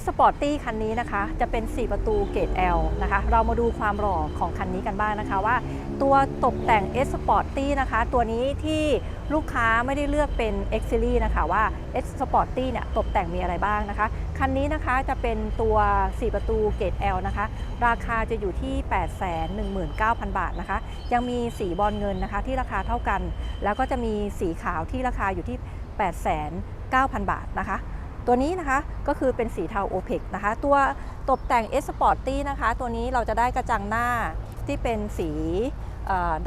S Sporty คันนี้นะคะ จะเป็น 4 ประตูเกรด L นะคะ เรามาดูความหล่อของคันนี้กันบ้างนะคะว่า ตัวตกแต่ง S Sporty นะคะ ตัวนี้ที่ลูกค้าไม่ได้เลือกเป็น X Series นะคะว่า S Sporty เนี่ยตกแต่งมีอะไรบ้างนะคะ คันนี้นะคะจะเป็นตัว 4 ประตูเกรด L นะคะ ราคาจะอยู่ที่ 819,000 บาทนะคะ ยังมีสีบอลเงินนะคะที่ราคาเท่ากัน แล้วก็จะมีสีขาวที่ราคาอยู่ที่809,000 บาทนะคะ ตัวนี้นะคะก็คือเป็นสีเทาโอเพกนะคะ ตัวตกแต่ง S Sporty นะคะ ตัวนี้เราจะได้กระจังหน้าที่เป็นสี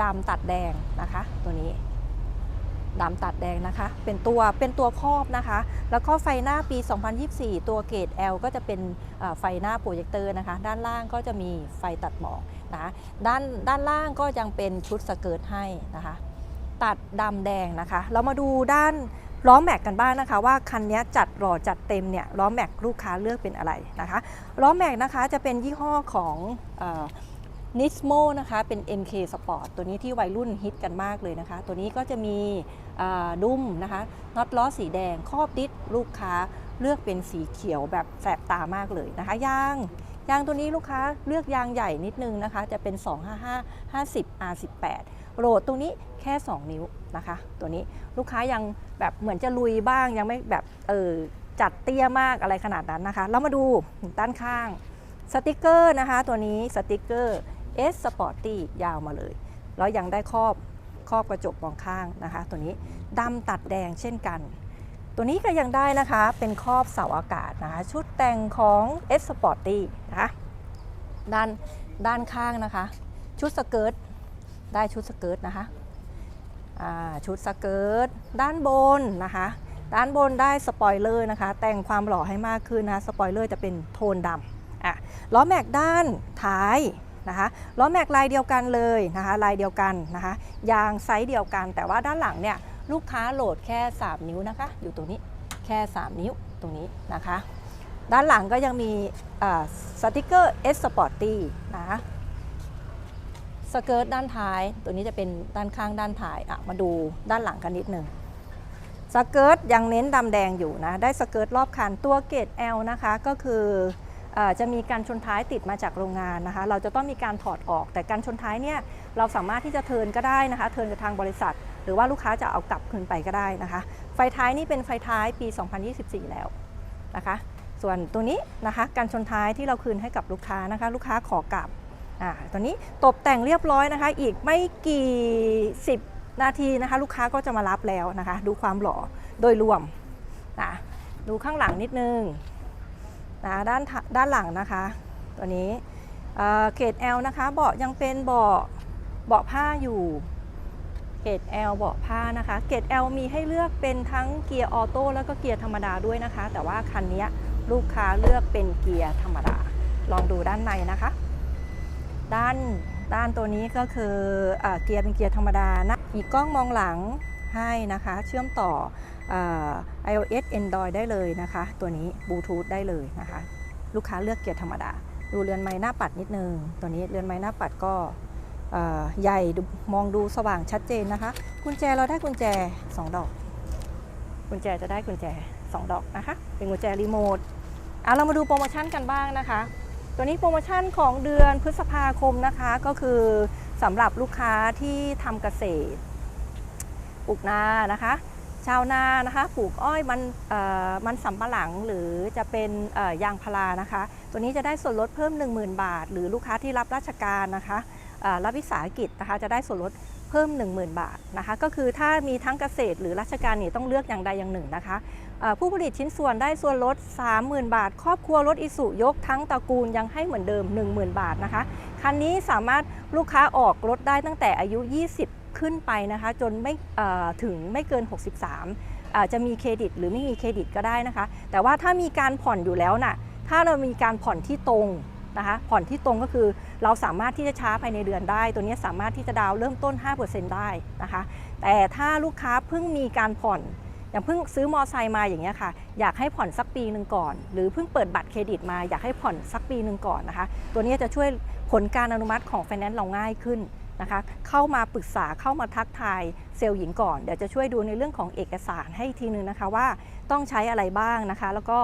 ดำตัดแดงนะคะ ตัวนี้ดำตัดแดงนะคะ เป็นตัวเป็นตัวครอบนะคะ แล้วก็ไฟหน้าปี 2024 ตัวเกรด L ก็จะเป็นไฟหน้าโปรเจคเตอร์นะคะ ด้านล่างก็จะมีไฟตัดหมอกนะคะด้านด้านล่างก็ยังเป็นชุดสเกิร์ตให้นะคะ ตัดดำแดงนะคะ เรามาดูด้าน ล้อแม็กกันบ้างนะคะว่าคันนี้จัดหล่อจัดเต็มเนี่ยล้อแม็กลูกค้าเลือกเป็นอะไรนะคะล้อแม็กนะคะจะเป็นยี่ห้อของนิสโมนะคะเป็น MK Sport ตัวนี้ที่วัยรุ่นฮิตกันมากเลยนะคะ ตัวนี้ก็จะมีดุ้มนะคะน็อตล้อสีแดงครอบดิสลูกค้าเลือกเป็นสีเขียวแบบแสบตามากเลยนะคะยางยางตัวนี้ลูกค้าเลือกยางใหญ่นิดนึงนะคะ จะเป็น 255 50 R18 โหลดตรงนี้แค่ 2 นิ้วนะคะ ตัวนี้ลูกค้ายังแบบเหมือนจะลุยบ้างยังไม่แบบเออจัดเตี้ยมากอะไรขนาดนั้นนะคะ เรามาดูด้านข้างสติกเกอร์นะคะตัวนี้สติกเกอร์ S Sporty ยาวมาเลยแล้วยังได้ครอบครอบกระจกมองข้างนะคะ ตัวนี้ดำตัดแดงเช่นกัน ตัวนี้ก็ยังได้นะคะเป็นครอบเสาอากาศนะคะชุดแต่งของ S Sporty นะคะด้านด้านข้างนะคะ ชุดสเกิร์ต ได้ชุดสเกิร์ตนะคะชุดสเกิร์ตด้านบนนะคะ ด้านบนได้สปอยเลอร์นะคะ แต่งความหล่อให้มากขึ้นนะะสปอยเลอร์จะเป็นโทนดำอะล้อแม็กด้านท้ายนะคะล้อแม็กลายเดียวกันเลยนะคะลายเดียวกันนะคะ ยางไซส์เดียวกัน แต่ว่าด้านหลังเนี่ยลูกค้าโหลดแค่ 3 นิ้วนะคะ อยู่ตรงนี้แค่ 3 นิ้วตรงนี้นะคะ ด้านหลังก็ยังมีสติกเกอร์ S Sporty สเกิร์ตด้านท้าย ตัวนี้จะเป็นด้านข้างด้านท้ายอะมาดูด้านหลังกันนิดหนึ่งสเกิร์ตยังเน้นดำแดงอยู่นะ ได้สเกิร์ตรอบคันตัวเกรด L นะคะ ก็คืออจะมีการชนท้ายติดมาจากโรงงานนะคะ เราจะต้องมีการถอดออก แต่การชนท้ายเนี่ยเราสามารถที่จะเทิร์นก็ได้นะคะ เทิร์นกับทางบริษัท หรือว่าลูกค้าจะเอากลับคืนไปก็ได้นะคะ ไฟท้ายนี่เป็นไฟท้ายปี 2024 แล้วนะคะ ส่วนตัวนี้นะคะการชนท้ายที่เราคืนให้กับลูกค้านะคะ ลูกค้าขอกลับ อ่าตอนนี้ตกแต่งเรียบร้อยนะคะ อีกไม่กี่ 10 นาทีนะคะ ลูกค้าก็จะมารับแล้วนะคะ ดูความหล่อโดยรวมนะดูข้างหลังนิดนึงนะด้านด้านหลังนะคะ ตัวนี้เอ่อเกรด L นะคะ เบาะยังเป็นเบาะเบาะผ้าอยู่เกรด L เบาะผ้านะคะ เกรด L มีให้เลือกเป็นทั้งเกียร์ออโต้แล้วก็เกียร์ธรรมดาด้วยนะคะ แต่ว่าคันนี้ลูกค้าเลือกเป็นเกียร์ธรรมดา ลองดูด้านในนะคะ ด้านด้านตัวนี้ก็คืออเกียร์เป็นเกียร์ธรรมดานะมีกล้องมองหลังให้นะคะ เชื่อมต่ออ iOS Android ได้เลยนะคะ ตัวนี้บลูทูธได้เลยนะคะ ลูกค้าเลือกเกียร์ธรรมดา ดูเรือนไม้หน้าปัดนิดนึง ตัวนี้เรือนไม้หน้าปัดก็ใหญ่มองดูสว่างชัดเจนนะคะ กุญแจเราได้กุญแจ 2 ดอก กุญแจจะได้กุญแจ 2 ดอกนะคะ เป็นกุญแจรีโมทอะเรามาดูโปรโมชั่นกันบ้างนะคะ ตัวนี้โปรโมชั่นของเดือนพฤษภาคมนะคะก็คือสำหรับลูกค้าที่ทำเกษตรปลูกนานะคะ ชาวนานะคะปลูกอ้อยมันมันสำปะหลังหรือจะเป็นยางพารานะคะ ตัวนี้จะได้ส่วนลดเพิ่ม 10,000 บาท หรือลูกค้าที่รับราชการนะคะ รับวิสาหกิจนะคะจะได้ส่วนลดเพิ่ม 10,000 บาทนะคะก็คือถ้ามีทั้งเกษตรหรือราชการเนี่ยต้องเลือกอย่างใดอย่างหนึ่งนะคะผู้ผลิตชิ้นส่วนได้ส่วนลด 30,000 บาท ครอบครัวรถอิสุยกทั้งตระกูลยังให้เหมือนเดิม 10,000 บาทนะคะคันนี้สามารถลูกค้าออกรถได้ตั้งแต่อายุ 20 ขึ้นไปนะคะจนไม่ถึงไม่เกิน 63อาจจะมีเครดิตหรือไม่มีเครดิตก็ได้นะคะ แต่ว่าถ้ามีการผ่อนอยู่แล้วน่ะถ้าเรามีการผ่อนที่ตรง นะคะ ผ่อนที่ตรงก็คือเราสามารถที่จะช้าภายในเดือนได้ ตัวนี้สามารถที่จะดาวน์เริ่มต้น 5%ได้นะคะ แต่ถ้าลูกค้าเพิ่งมีการผ่อนอย่างเพิ่งซื้อมอไซค์มาอย่างเงี้ยค่ะ อยากให้ผ่อนสักปีหนึ่งก่อน หรือเพิ่งเปิดบัตรเครดิตมาอยากให้ผ่อนสักปีหนึ่งก่อนนะคะ ตัวนี้จะช่วยผลการอนุมัติของไฟแนนซ์เราง่ายขึ้นนะคะเข้ามาปรึกษาเข้ามาทักทายเซลล์หญิงก่อน เดี๋ยวจะช่วยดูในเรื่องของเอกสารให้ทีนึงนะคะว่าต้องใช้อะไรบ้างนะคะ แล้วก็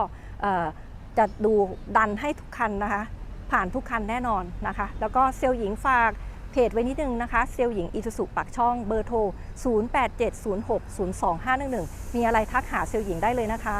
จะดูดันให้ทุกคันนะคะ ผ่านทุกคันแน่นอนนะคะ แล้วก็เซลล์หญิงฝากเพจไว้นิดนึงนะคะ เซลล์หญิงอิซูซุปากช่องเบอร์โทร 0870602511 มีอะไรทักหาเซลล์หญิงได้เลยนะคะ